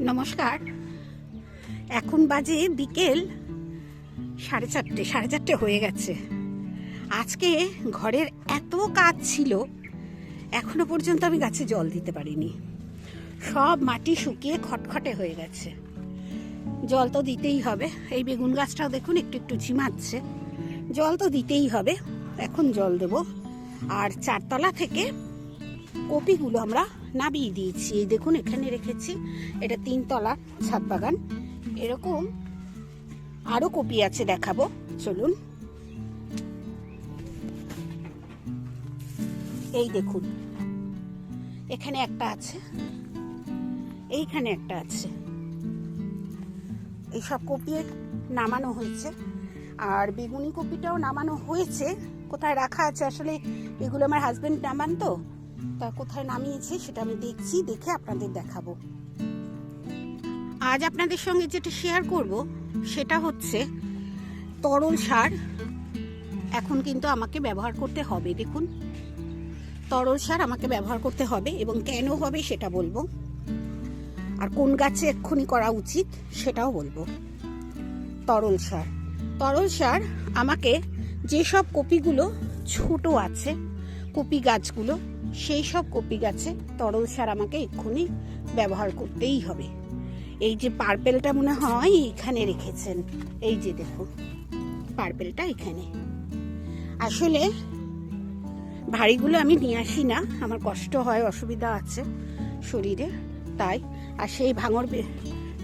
নমস্কার। এখন বাজে বিকেল সাড়ে চারটে সাড়ে চারটে হয়ে গেছে। আজকে ঘরের এত কাজ ছিল, এখনও পর্যন্ত আমি গাছে জল দিতে পারিনি। সব মাটি শুকিয়ে খটখটে হয়ে গেছে। জল তো দিতেই হবে। এই বেগুন গাছটাও দেখুন, একটু একটু ঝিমাচ্ছে। জল তো দিতেই হবে, এখন জল দেব। আর চারতলা থেকে কপিগুলো আমরা নাবিয়ে দিয়েছি। এই দেখুন, এখানে রেখেছি। এটা তিনতলা ছাদ বাগান। এরকম আরও কপি আছে দেখাবো। চলুন। এই দেখুন। এখানে একটা আছে। এইখানে একটা আছে। এইসব কপি নামানো হয়েছে। আর বেগুনি কপিটাও নামানো হয়েছে। কোথায় রাখা আছে? আসলে এগুলো আমার হাজবেন্ড নামান তো। তা কোথায় নামিয়েছে সেটা আমি দেখছি, দেখে আপনাদের দেখাবো। আজ আপনাদের সঙ্গে যেটা শেয়ার করব, সেটা হচ্ছে তরল সার। এখন কিন্তু আমাকে ব্যবহার করতে হবে, দেখুন। তরল সার আমাকে ব্যবহার করতে হবে এবং কেন হবে সেটা বলব। আর কোন গাছে এক্ষুনি করা উচিত সেটাও বলব। তরল সার। তরল সার আমাকে যেসব কপিগুলো ছোট আছে, কপি গাছগুলো সেই সব কপি গাছে তরল সার আমাকে এক্ষুনি ব্যবহার করতেই হবে। এই যে পার্পেলটা মনে হয় এখানে রেখেছেন, এই যে দেখো পার্পেলটা এখানে। আসলে ভারীগুলো আমি নিয়ে আসি না, আমার কষ্ট হয়, অসুবিধা আছে শরীরে, তাই। আর সেই ভাঙর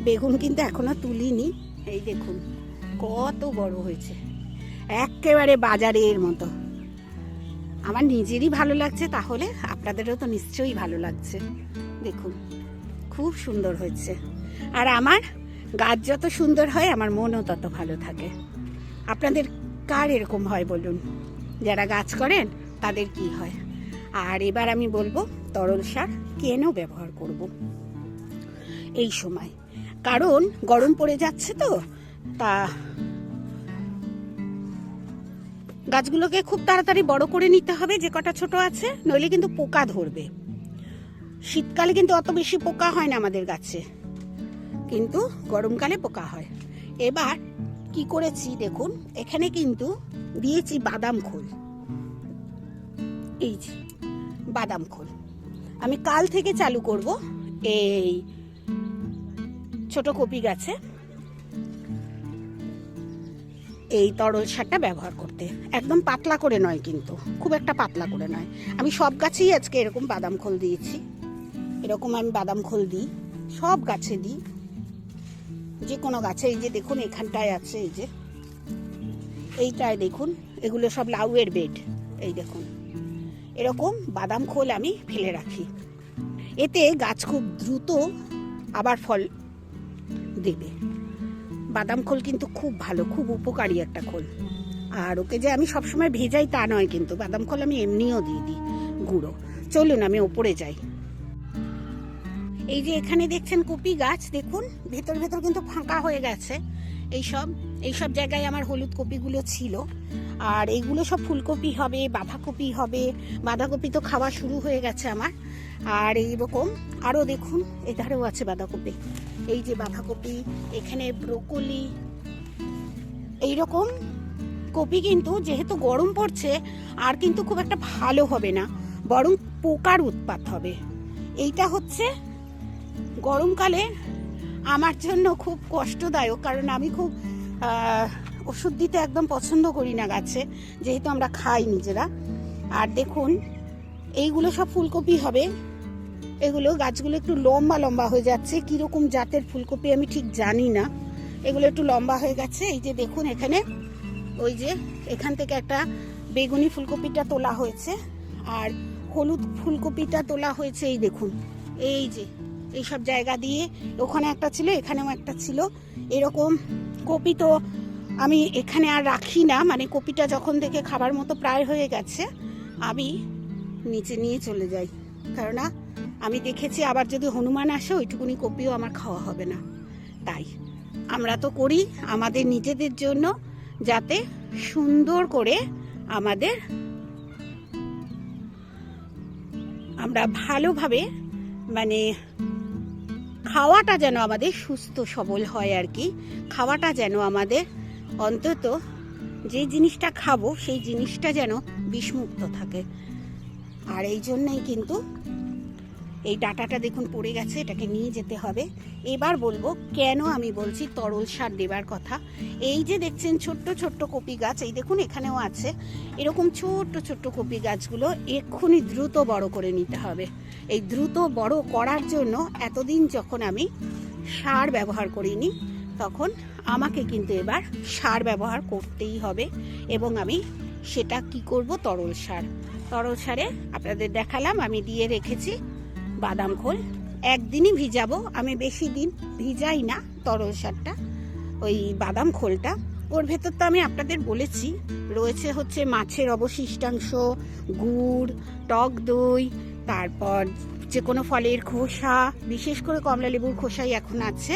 বেগুন কিন্তু এখনও তুলিনি। এই দেখুন, কত বড় হয়েছে, একেবারে বাজারের মতো। আমার নিজেরই ভালো লাগছে, তাহলে আপনাদেরও তো নিশ্চয়ই ভালো লাগছে। দেখুন, খুব সুন্দর হয়েছে। আর আমার গাছ যত সুন্দর হয়, আমার মনও তত ভালো থাকে। আপনাদের কার এরকম হয় বলুন? যারা গাছ করেন, তাদের কি হয়? আর এবার আমি বলব, তরল সার কেন ব্যবহার করব? এই সময়। কারণ গরম পড়ে যাচ্ছে তো, তা গাছগুলোকে খুব তাড়াতাড়ি বড় করে নিতে হবে, যে কটা ছোট আছে, নইলে কিন্তু পোকা ধরবে। শীতকালে কিন্তু অত বেশি পোকা হয় না আমাদের গাছে, কিন্তু গরমকালে পোকা হয়। এবার কি করেছি দেখুন, এখানে কিন্তু দিয়েছি বাদাম খোল। এই যে, বাদাম খোল। আমি কাল থেকে চালু করব এই ছোট কপি গাছে। এই তরল সারটা ব্যবহার করতে। একদম পাতলা করে নয় কিন্তু, খুব একটা পাতলা করে নয়। আমি সব গাছেই আজকে এরকম বাদাম খোল দিয়েছি। এরকম আমি বাদাম খোল দিই, সব গাছে দিই। যে কোনো গাছে, এই যে দেখুন এখানটায় আছে, এই যে। এইটায় দেখুন, এগুলো সব লাউয়ের বেড, এই দেখুন। এরকম বাদাম খোল আমি ফেলে রাখি। এতে গাছ খুব দ্রুত আবার ফল দেবে। বাদাম খোল কিন্তু খুব ভালো, খুব উপকারী একটা খোল। আর ওকে যে আমি সবসময় ভেজাই তা নয় কিন্তু, বাদাম খোল আমি এমনিও দিয়ে দিই, গুঁড়ো। চলুন আমি ওপরে যাই। এই যে এখানে দেখছেন কপি গাছ, দেখুন, ভেতর ভেতর কিন্তু ফাঁকা হয়ে গেছে। এইসব এইসব জায়গায় আমার হলুদ কপিগুলো ছিল। আর এইগুলো সব ফুলকপি হবে, বাঁধাকপি হবে, বাঁধাকপি তো খাওয়া শুরু হয়ে গেছে আমার। আর এইরকম, আরও দেখুন, এধারেও আছে বাঁধাকপি। এই যে বাঁধাকপি, এখানে ব্রোকলি। এইরকম কপি কিন্তু যেহেতু গরম পড়ছে, আর কিন্তু খুব একটা ভালো হবে না, বরং পোকার উৎপাত হবে। এইটা হচ্ছে গরমকালে আমার জন্য খুব কষ্টদায়ক, কারণ আমি খুব ওষুধ দিতে একদম পছন্দ করি না গাছে, যেহেতু আমরা খাই নিজেরা। আর দেখুন, এইগুলো সব ফুলকপি হবে। এগুলো গাছগুলো একটু লম্বা লম্বা হয়ে যাচ্ছে। কীরকম জাতের ফুলকপি আমি ঠিক জানি না। এগুলো একটু লম্বা হয়ে গেছে। এই যে দেখুন এখানে, ওই যে এখান থেকে একটা বেগুনি ফুলকপিটা তোলা হয়েছে। আর হলুদ ফুলকপিটা তোলা হয়েছে, এই দেখুন। এই যে এই সব জায়গা দিয়ে ওখানে একটা ছিল, এখানেও একটা ছিল। এরকম কপি তো আমি এখানে আর রাখি না। মানে কপিটা যখন থেকে খাবার মতো প্রায় হয়ে গেছে, আমি নিচে নিয়ে চলে যাই। কেননা আমি দেখেছি আবার যদি হনুমান আসে, ওইটুকুনি কপিও আমার খাওয়া হবে না। তাই আমরা তো করি আমাদের নিজেদের জন্য যাতে সুন্দর করে আমাদের আমরা ভালোভাবে মানে খাওয়াটা যেন আমাদের সুস্থ সবল হয় আর কি। খাওয়াটা যেন আমাদের অন্তত যে জিনিসটা খাব, সেই জিনিসটা যেন বিষমুক্ত থাকে। আর এই জন্যই কিন্তু এই ডাটাটা দেখুন পড়ে গেছে, এটাকে নিয়ে যেতে হবে। এবার বলব কেন আমি বলছি তরল সার দেবার কথা। এই যে দেখছেন ছোট্ট ছোট্ট কপি গাছ, এই দেখুন এখানেও আছে। এরকম ছোট্ট ছোট্ট কপি গাছগুলো এক্ষুনি দ্রুত বড় করে নিতে হবে। এই দ্রুত বড় করার জন্য এতদিন যখন আমি সার ব্যবহার করিনি, তখন আমাকে কিন্তু এবার সার ব্যবহার করতেই হবে এবং আমি সেটা কি করব? তরল সার। তরল সারে আপনাদের দেখালাম, আমি দিয়ে রেখেছি। বাদাম খোল। একদিনই ভিজাবো। আমি বেশি দিন ভিজাই না তরল সারটা, ওই বাদাম খোলটা। ওর ভেতর তো আমি আপনাদের বলেছি, রয়েছে হচ্ছে মাছের অবশিষ্টাংশ, গুড়, টক দই, তারপর যে কোনো ফলের খোসা, বিশেষ করে কমলা লেবুর খোসাই এখন আছে।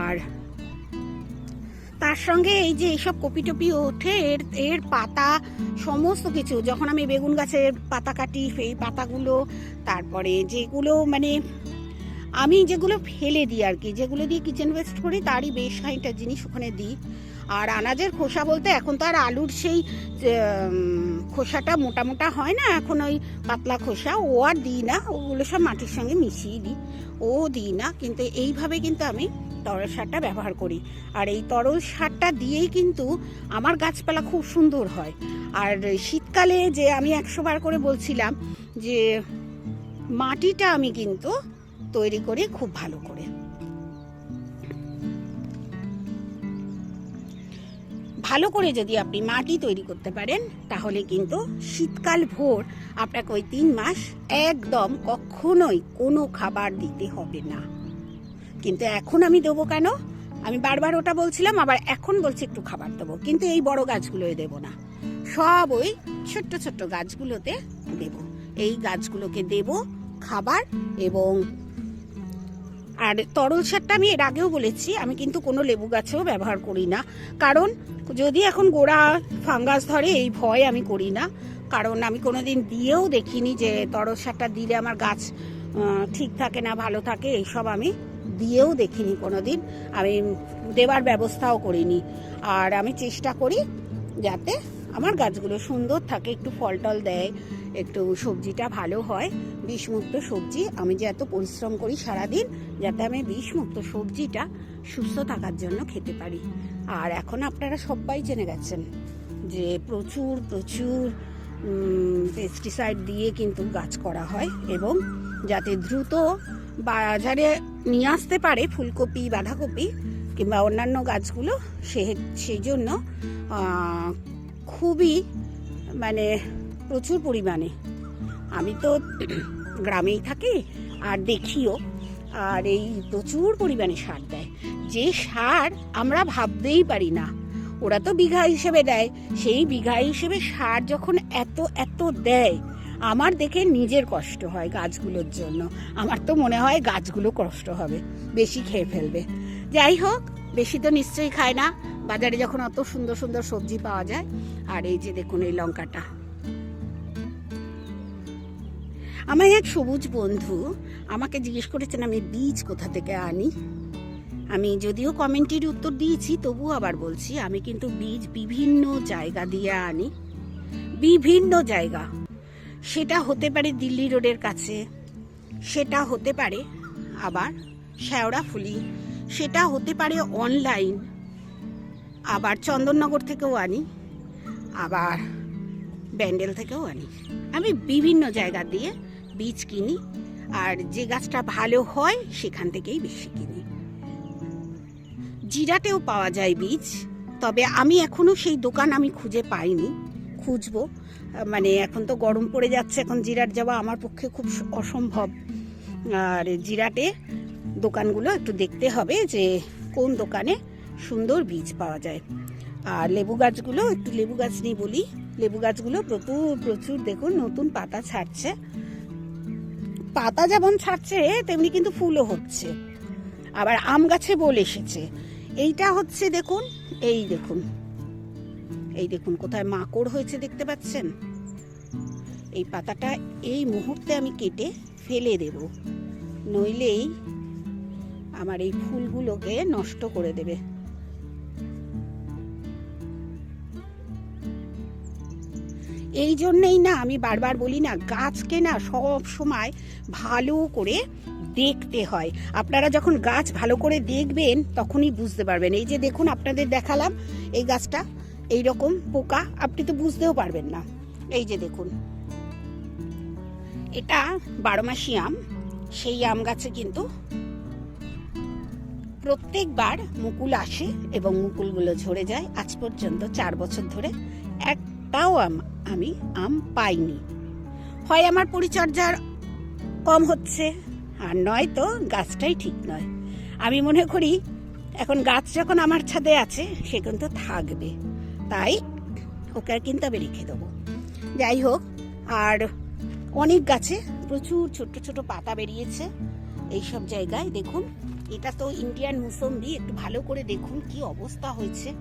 আর তার সঙ্গে এই যে এইসব কপি টপি ওঠে, এর এর পাতা সমস্ত কিছু, যখন আমি বেগুন গাছের পাতা কাটি, সেই পাতাগুলো, তারপরে যেগুলো মানে আমি যেগুলো ফেলে দিই আর কি, যেগুলো দিয়ে কিচেন ওয়েস্ট করি, তারই বেশ খানিকটা জিনিস ওখানে দিই। আর আনাজের খোসা বলতে এখন তো আর আলুর সেই খোসাটা মোটা মোটা হয় না, এখন ওই পাতলা খোসা, ও আর দিই না, ওগুলো সব মাটির সঙ্গে মিশিয়ে দিই, ও দিই না, কিন্তু এইভাবে কিন্তু আমি তরল সারটা ব্যবহার করি। আর এই তরল সারটা দিয়েই কিন্তু আমার গাছপালা খুব সুন্দর হয়। আর শীতকালে যে আমি একশো বার করে বলছিলাম যে মাটিটা আমি কিন্তু তৈরি করি খুব ভালো করে। ভালো করে যদি আপনি মাটি তৈরি করতে পারেন, তাহলে কিন্তু শীতকাল ভোর আপনাকে ওই তিন মাস একদম কখনোই কোনো খাবার দিতে হবে না। কিন্তু এখন আমি দেবো কেন? আমি বারবার ওটা বলছিলাম, আবার এখন বলছি একটু খাবার দেবো। কিন্তু এই বড় গাছগুলোয় দেবো না। সব ওই ছোট্ট ছোট্ট গাছগুলোতে দেব। এই গাছগুলোকে দেব খাবার এবং আর তরল সারটা আমি এর আগেও বলেছি, আমি কিন্তু কোনো লেবু গাছেও ব্যবহার করি না। কারণ যদি এখন গোড়া ফাঙ্গাস ধরে, এই ভয় আমি করি না। কারণ আমি কোনো দিন দিয়েও দেখিনি যে তরল সারটা দিলে আমার গাছ ঠিক থাকে না, ভালো থাকে, এইসব আমি দিয়েও দেখিনি কোনো দিন আমি দেবার ব্যবস্থাও করিনি। আর আমি চেষ্টা করি যাতে আমার গাছগুলো সুন্দর থাকে, একটু ফল টল দেয়, একটু সবজিটা ভালো হয়। বিষমুক্ত সবজি, আমি যে এত পরিশ্রম করি সারাদিন, যাতে আমি বিষমুক্ত সবজিটা সুস্থ থাকার জন্য খেতে পারি। আর এখন আপনারা সবাই জেনে গেছেন যে প্রচুর প্রচুর পেস্টিসাইড দিয়ে কিন্তু গাছ করা হয় এবং যাতে দ্রুত বাজারে নিয়ে আসতে পারে, ফুলকপি, বাঁধাকপি কিংবা অন্যান্য গাছগুলো। সে, সেই জন্য খুবই মানে প্রচুর পরিমাণে। আমি তো গ্রামেই থাকি আর দেখিও, আর এই প্রচুর পরিমাণে সার দেয়। যে সার আমরা ভাবতেই পারি না। ওরা তো বিঘা হিসেবে দেয়। সেই বিঘা হিসেবে সার যখন এত এত দেয় আমার দেখে নিজের কষ্ট হয় গাছগুলোর জন্য। আমার তো মনে হয় গাছগুলো কষ্ট হবে, বেশি খেয়ে ফেলবে। যাই হোক, বেশি তো নিশ্চয়ই খায় না। বাজারে যখন অত সুন্দর সুন্দর সবজি পাওয়া যায়, আর এই যে দেখুন এই লঙ্কাটা। আমার এক সবুজ বন্ধু আমাকে জিজ্ঞেস করেছেন, আমি বীজ কোথা থেকে আনি? আমি যদিও কমেন্টের উত্তর দিয়েছি, তবুও আবার বলছি, আমি কিন্তু বীজ বিভিন্ন জায়গা দিয়ে আনি। বিভিন্ন জায়গা। সেটা হতে পারে দিল্লি রোডের কাছে, সেটা হতে পারে আবার শেওড়াফুলি সেটা হতে পারে অনলাইন, আবার চন্দননগর থেকেও আনি, আবার ব্যান্ডেল থেকেও আনি। আমি বিভিন্ন জায়গা দিয়ে বীজ কিনি, আর যে গাছটা ভালো হয় সেখান থেকেই বেশি কিনি। জিরাতেও পাওয়া যায় বীজ, তবে আমি এখনও সেই দোকান আমি খুঁজে পাইনি, খুঁজবো। মানে এখন তো গরম পড়ে যাচ্ছে, এখন জিরাট যাওয়া আমার পক্ষে খুব অসম্ভব। আর জিরাটে দোকানগুলো একটু দেখতে হবে যে কোন দোকানে সুন্দর বীজ পাওয়া যায়। আর লেবু গাছগুলো, একটু লেবু গাছ নিয়ে বলি। লেবু গাছগুলো প্রচুর প্রচুর, দেখুন নতুন পাতা ছাড়ছে। পাতা যেমন ছাড়ছে, তেমনি কিন্তু ফুলও হচ্ছে। আবার আম গাছে বল এসেছে। এইটা হচ্ছে, দেখুন, এই দেখুন। এই দেখুন, কোথায় মাকড় হয়েছে দেখতে পাচ্ছেন? এই পাতাটা এই মুহূর্তে আমি কেটে ফেলে দেব। নইলেই আমার এই ফুলগুলোকে নষ্ট করে দেবে। এই জন্যেই না, আমি বারবার বলি না, গাছকে না সব সময় ভালো করে দেখতে হয়। আপনারা যখন গাছ ভালো করে দেখবেন, তখনই বুঝতে পারবেন। এই যে দেখুন, আপনাদের দেখালাম, এই গাছটা এই রকম পোকা আপনি তো বুঝতেও পারবেন না। এই যে দেখুন। এটা বারোমাসি আম। সেই আম গাছে কিন্তু প্রত্যেকবার মুকুল আসে এবং মুকুলগুলো ঝরে যায়। আজ পর্যন্ত চার বছর ধরে একটাও আম, আমি আম পাইনি। হয় আমার পরিচর্যার কম হচ্ছে, আর নয় তো গাছটাই ঠিক নয়। আমি মনে করি, এখন গাছ যখন আমার ছাদে আছে, সে কিন্তু থাকবে। তাই ওকে আর কিন্তু আমি রেখে দেবো। যাই হোক, আর অনেক গাছে প্রচুর ছোট ছোট পাতা বেরিয়েছে এই সব জায়গায়। দেখুন, এটা তো ইন্ডিয়ান মুসম্বি একটু ভালো করে দেখুন কি অবস্থা হয়েছে।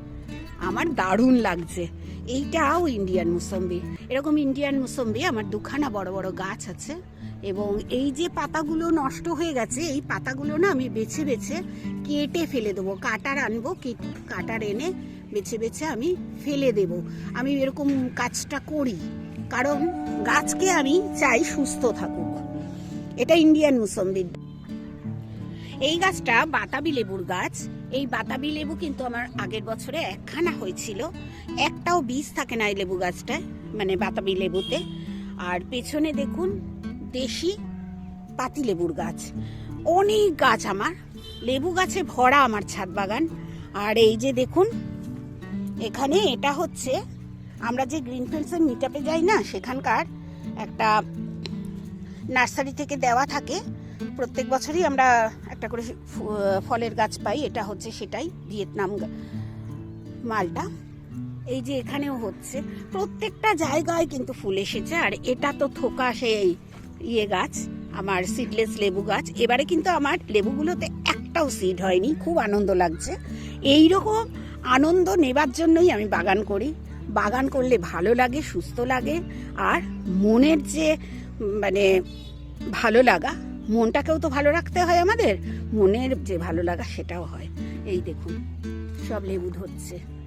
আমার দারুণ লাগছে। এইটাও ইন্ডিয়ান মুসম্বি এরকম ইন্ডিয়ান মুসম্বি আমার দুখানা বড় বড় গাছ আছে এবং এই যে পাতাগুলো নষ্ট হয়ে গেছে, এই পাতাগুলো না আমি বেছে বেছে কেটে ফেলে দেবো। কাটার আনব, কেট- কাটার এনে বেছে বেছে আমি ফেলে দেব। আমি এরকম কাজটা করি, কারণ গাছকে আমি চাই সুস্থ থাকুক। এটা ইন্ডিয়ান মুসম্বির এই গাছটা বাতাবি লেবুর গাছ। এই বাতাবি লেবু কিন্তু আমার আগের বছরে একখানা হয়েছিল। একটাও বীজ থাকে না এই লেবু গাছটায় মানে বাতাবি লেবুতে। আর পেছনে দেখুন, দেশি পাতি লেবুর গাছ। অনেক গাছ আমার। লেবু গাছে ভরা আমার ছাদ বাগান। আর এই যে দেখুন এখানে এটা হচ্ছে, আমরা যে গ্রিন ফিল্ডসের মিটাপে যাই না, সেখানকার একটা নার্সারি থেকে দেওয়া থাকে। প্রত্যেক বছরই আমরা একটা করে ফলের গাছ পাই, এটা হচ্ছে সেটাই, ভিয়েতনাম মালটা। এই যে এখানেও হচ্ছে, প্রত্যেকটা জায়গায় কিন্তু ফুল এসেছে, আর এটা তো থোকা সেই ইয়ে গাছ, আমার সিডলেস লেবু গাছ। এবারে কিন্তু আমার লেবুগুলোতে একটাও সিড হয়নি, খুব আনন্দ লাগছে। এই রকম আনন্দ নেবার জন্যই আমি বাগান করি। বাগান করলে ভালো লাগে, সুস্থ লাগে, আর মনের যে মানে ভালো লাগা, মনটাকেও তো ভালো রাখতে হয় আমাদের, মনের যে ভালো লাগা সেটাও হয়। এই দেখুন, সব লেবু ধরছে।